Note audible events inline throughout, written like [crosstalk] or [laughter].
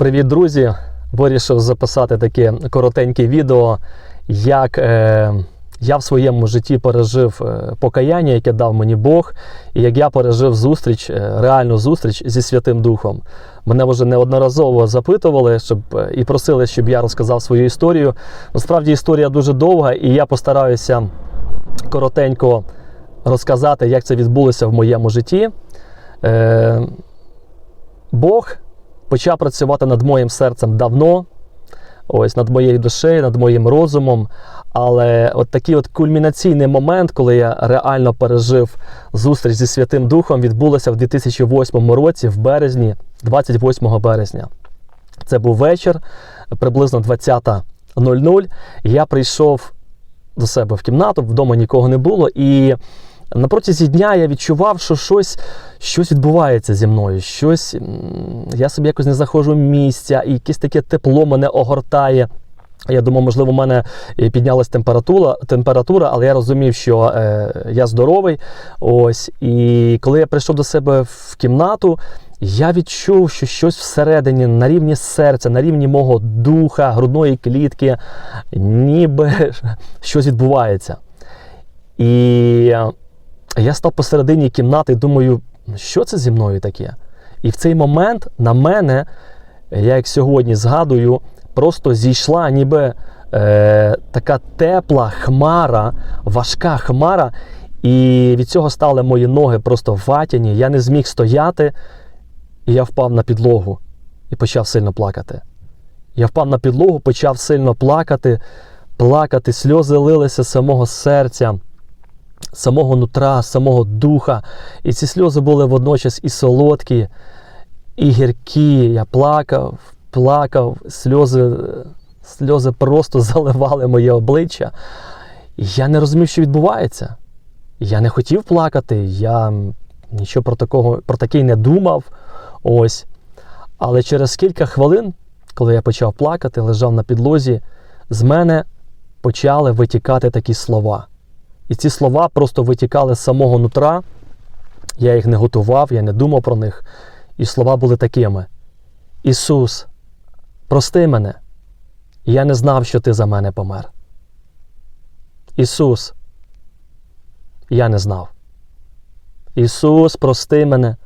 Привіт, друзі! Вирішив записати таке коротеньке відео, як е, я в своєму житті пережив е, покаяння, яке дав мені Бог, і як я пережив зустріч, е, реальну зустріч зі Святим Духом. Мене вже неодноразово запитували щоб, е, і просили, щоб я розказав свою історію. Насправді історія дуже довга, і я постараюся коротенько розказати, як це відбулося в моєму житті. Е, Бог почав працювати над моїм серцем давно, ось над моєю душею, над моїм розумом. Але от такий от кульмінаційний момент, коли я реально пережив зустріч зі Святим Духом, відбулося в 2008 році, в березні, 28 березня. Це був вечір, приблизно 20.00. Я прийшов до себе в кімнату, вдома нікого не було. І на протязі дня я відчував, що щось, щось відбувається зі мною. Щось я собі якось не знаходжу місця, і якесь таке тепло мене огортає. Я думав, можливо, у мене і піднялась температура, температура, але я розумів, що е, я здоровий. Ось. І коли я прийшов до себе в кімнату, я відчув, що щось всередині, на рівні серця, на рівні мого духа, грудної клітки, ніби щось відбувається. І я став посередині кімнати і думаю, що це зі мною таке? І в цей момент на мене, я як сьогодні згадую, просто зійшла ніби е, така тепла хмара, важка хмара, і від цього стали мої ноги просто ватяні. Я не зміг стояти, і я впав на підлогу і почав сильно плакати. Я впав на підлогу, почав сильно плакати, плакати, сльози лилися з самого серця самого нутра, самого духа. І ці сльози були водночас і солодкі, і гіркі. Я плакав, плакав, сльози, сльози просто [laughs] заливали моє обличчя. Я не розумів, що відбувається. Я не хотів плакати, я нічого про такого, про таке не думав. Ось. Але через кілька хвилин, коли я почав плакати, лежав на підлозі, з мене почали витікати такі слова. І ці слова просто витікали з самого нутра. Я їх не готував, я не думав про них. І слова були такими: Ісус, прости мене, я не знав, що Ти за мене помер. Ісус, я не знав. Ісус, прости мене,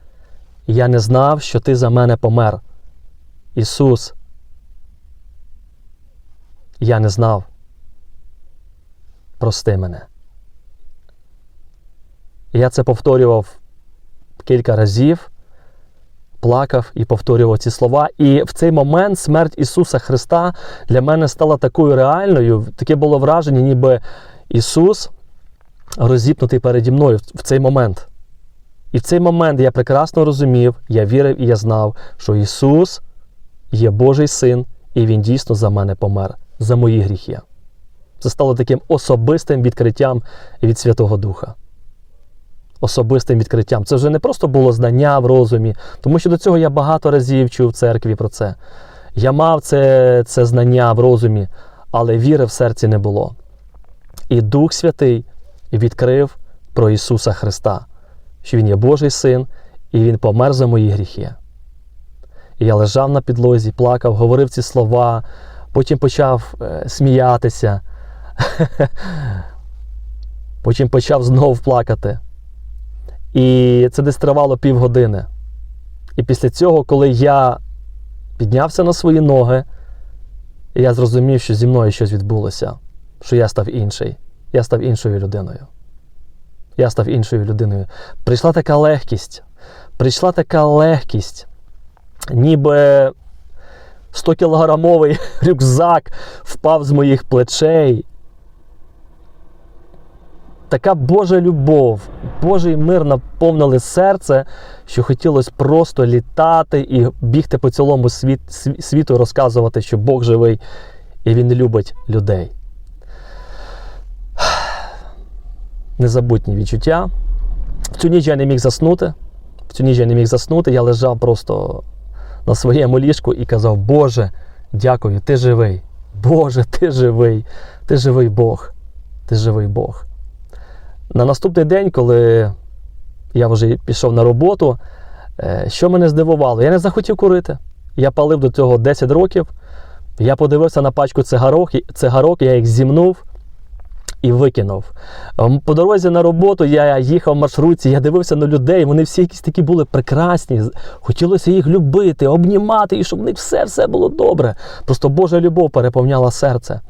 я не знав, що Ти за мене помер. Ісус, я не знав. Прости мене. Я це повторював кілька разів, плакав і повторював ці слова. І в цей момент смерть Ісуса Христа для мене стала такою реальною. Таке було враження, ніби Ісус розіпнутий переді мною в цей момент. І в цей момент я прекрасно розумів, я вірив і я знав, що Ісус є Божий Син, і Він дійсно за мене помер, за мої гріхи. Це стало таким особистим відкриттям від Святого Духа особистим відкриттям. Це вже не просто було знання в розумі, тому що до цього я багато разів чув в церкві про це. Я мав це, це знання в розумі, але віри в серці не було. І Дух Святий відкрив про Ісуса Христа, що Він є Божий Син, і Він помер за мої гріхи. І я лежав на підлозі, плакав, говорив ці слова, потім почав е, сміятися, [laughs] потім почав знову плакати. І це десь тривало півгодини. І після цього, коли я піднявся на свої ноги, я зрозумів, що зі мною щось відбулося, що я став інший. Я став іншою людиною. Я став іншою людиною. Прийшла така легкість. Прийшла така легкість, ніби 100-кілограмовий [laughs] рюкзак впав з моїх плечей така Божа любов, Божий мир наповнили серце, що хотілося просто літати і бігти по цілому світ, світу, розказувати, що Бог живий і Він любить людей. [sighs] Незабутні відчуття. В цю ніч я не міг заснути. В цю ніч я не міг заснути. Я лежав просто на своєму ліжку і казав: Боже, дякую, ти живий. Боже, ти живий, ти живий Бог, ти живий Бог. На наступний день, коли я вже пішов на роботу, е, що мене здивувало? Я не захотів курити. Я палив до цього 10 років. Я подивився на пачку цигарок, цигарок я їх зімнув і викинув. Ем, По дорозі на роботу я їхав в маршрутці, я дивився на людей, вони всі якісь такі були прекрасні. Хотілося їх любити, обнімати, і щоб в них все, все було добре. Просто Божа любов переповняла серце.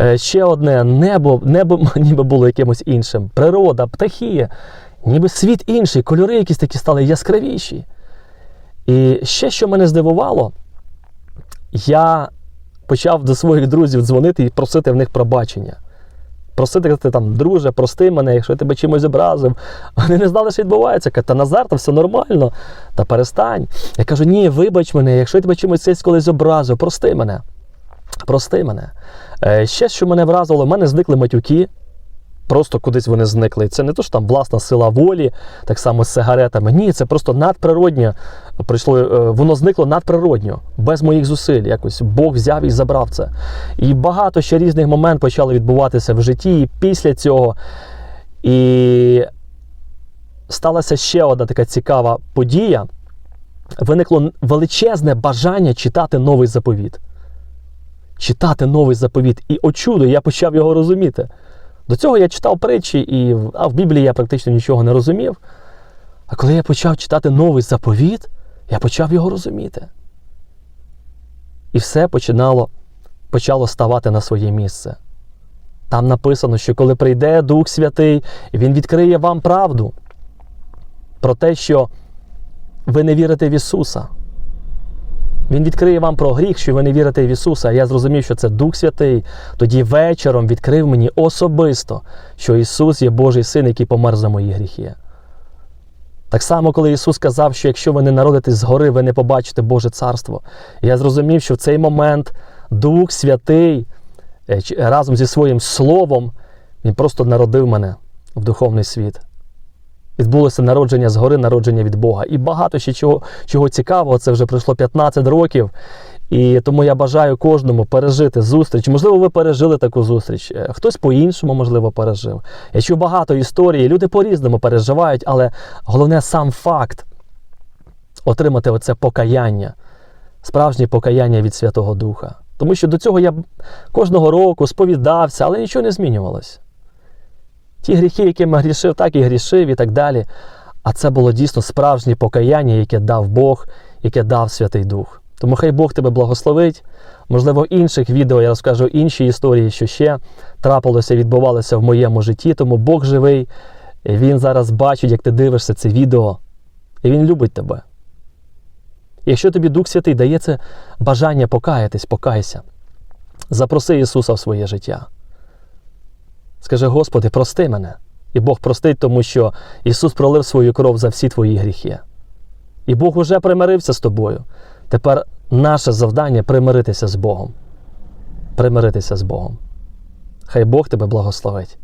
Е, Ще одне небо, небо [laughs] ніби було якимось іншим. Природа, птахи, ніби світ інший, кольори якісь такі стали яскравіші. І ще що мене здивувало, я почав до своїх друзів дзвонити і просити в них пробачення. Просити казати там, друже, прости мене, якщо я тебе чимось образив. Вони не знали, що відбувається. Кажуть, та Назар, та все нормально, та перестань. Я кажу, ні, вибач мене, якщо я тебе чимось колись образив, прости мене. Прости мене. Е, ще що мене вразило, в мене зникли матюки. Просто кудись вони зникли. Це не то, що там власна сила волі, так само з сигаретами. Ні, це просто надприродньо прийшло, е, воно зникло надприродньо, без моїх зусиль. Якось Бог взяв і забрав це. І багато ще різних моментів почали відбуватися в житті. І після цього. І сталася ще одна така цікава подія. Виникло величезне бажання читати новий заповіт. Читати новий заповіт. І о я почав його розуміти. До цього я читав притчі, і, а в Біблії я практично нічого не розумів. А коли я почав читати новий заповіт, я почав його розуміти. І все починало, почало ставати на своє місце. Там написано, що коли прийде Дух Святий, Він відкриє вам правду про те, що ви не вірите в Ісуса. Він відкриє вам про гріх, що ви не вірите в Ісуса. Я зрозумів, що це Дух Святий. Тоді вечором відкрив мені особисто, що Ісус є Божий син, який помер за мої гріхи. Так само, коли Ісус сказав, що якщо ви не народитесь згори, ви не побачите Боже Царство. Я зрозумів, що в цей момент Дух Святий е, разом зі своїм Словом Він просто народив мене в духовний світ. Відбулося народження згори, народження від Бога. І багато ще чого, чого цікавого, це вже пройшло 15 років. І тому я бажаю кожному пережити зустріч. Можливо, ви пережили таку зустріч. Е, Хтось по-іншому, можливо, пережив. Я чув багато історій, люди по-різному переживають, але головне сам факт отримати оце покаяння, справжнє покаяння від Святого Духа. Тому що до цього я кожного року сповідався, але нічого не змінювалося. Ті гріхи, якими грішив, так і грішив і так далі. А це було дійсно справжнє покаяння, яке дав Бог, яке дав Святий Дух. Тому хай Бог тебе благословить. Можливо, в інших відео я розкажу інші історії, що ще трапилося, відбувалося в моєму житті. Тому Бог живий, Він зараз бачить, як ти дивишся це відео, і Він любить тебе. Якщо тобі Дух Святий дає це бажання покаятись, покайся. Запроси Ісуса в своє життя. Скажи, Господи, прости мене. І Бог простить, тому що Ісус пролив свою кров за всі твої гріхи. І Бог уже примирився з тобою. Тепер наше завдання примиритися з Богом. Примиритися з Богом. Хай Бог тебе благословить.